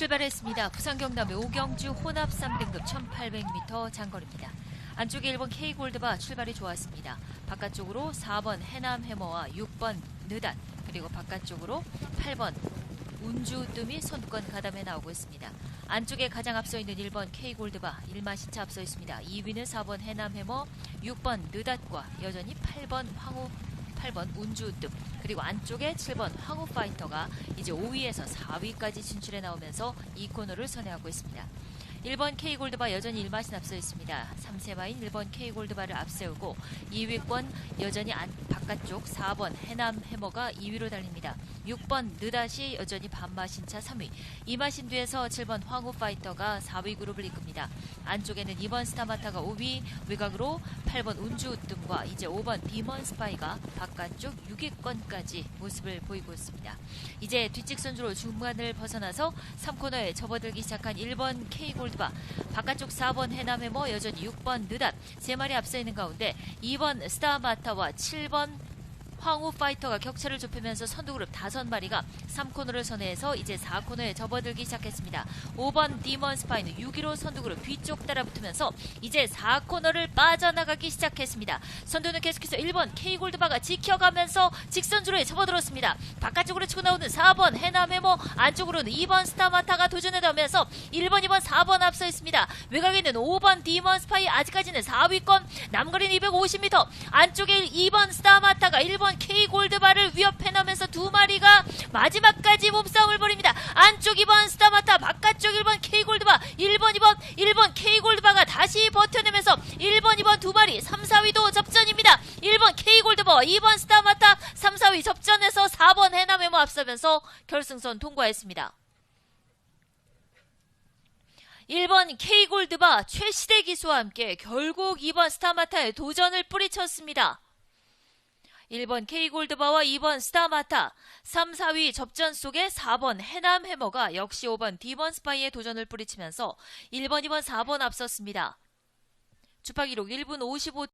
출발했습니다. 부산 경남의 오경주 혼합 3등급 1800m 장거리입니다. 안쪽에 1번 K골드바 출발이 좋았습니다. 바깥쪽으로 4번 해남 해머와 6번 느닷 그리고 바깥쪽으로 8번 운주뜸이 손권 가담해 나오고 있습니다. 안쪽에 가장 앞서 있는 1번 K골드바 1마신차 앞서 있습니다. 2위는 4번 해남 해머 6번 느닷과 여전히 8번 황후 8번 운주뜸 그리고 안쪽에 7번 황후 파이터가 이제 5위에서 4위까지 진출해 나오면서 이 코너를 선회하고 있습니다. 1번 K골드바 여전히 1마신 앞서 있습니다. 3세마인 1번 K골드바를 앞세우고 2위권 여전히 안, 바깥쪽 4번 해남 해머가 2위로 달립니다. 6번 느닷이 여전히 반마신 차 3위. 2마신 뒤에서 7번 황후 파이터가 4위 그룹을 이끕니다. 안쪽에는 2번 스타마타가 5위 외곽으로 8번 운주우뜸과 이제 5번 디먼 스파이가 바깥쪽 6위권까지 모습을 보이고 있습니다. 이제 뒷직선주로 중간을 벗어나서 3코너에 접어들기 시작한 1번 K골드 바. 바깥쪽 4번 해남해머 여전히 6번 느닷. 세 마리 앞서 있는 가운데 2번 스타마타와 7번 황후 파이터가 격차를 좁히면서 선두그룹 5마리가 3코너를 선회해서 이제 4코너에 접어들기 시작했습니다. 5번 디먼 스파이는 6위로 선두그룹 뒤쪽 따라붙으면서 이제 4코너를 빠져나가기 시작했습니다. 선두는 계속해서 1번 K골드바가 지켜가면서 직선주로에 접어들었습니다. 바깥쪽으로 치고 나오는 4번 해남해머 안쪽으로는 2번 스타마타가 도전해 나오면서 1번, 2번, 4번 앞서 있습니다. 외곽에 있는 5번 디먼 스파이 아직까지는 4위권 남거리는 250m 안쪽에 2번 스타마타가 1번 K골드바를 위협해 나면서 두 마지막까지 몸싸움을 벌입니다. 안쪽 2번 스타마타 바깥쪽 1번 K골드바 1번 2번 1번 K골드바가 다시 버텨내면서 1번 2번 두 마리 3, 4위도 접전입니다. 1번 K골드바 2번 스타마타 3, 4위 접전에서 4번 해남해모 앞서면서 결승선 통과했습니다. 1번 K골드바 최시대 기수와 함께 결국 2번 스타마타의 도전을 뿌리쳤습니다. 1번 K골드바와 2번 스타마타, 3, 4위 접전 속에 4번 해남 해머가 역시 5번 디먼 스파이의 도전을 뿌리치면서 1번, 2번, 4번 앞섰습니다. 주파 기록 1분 55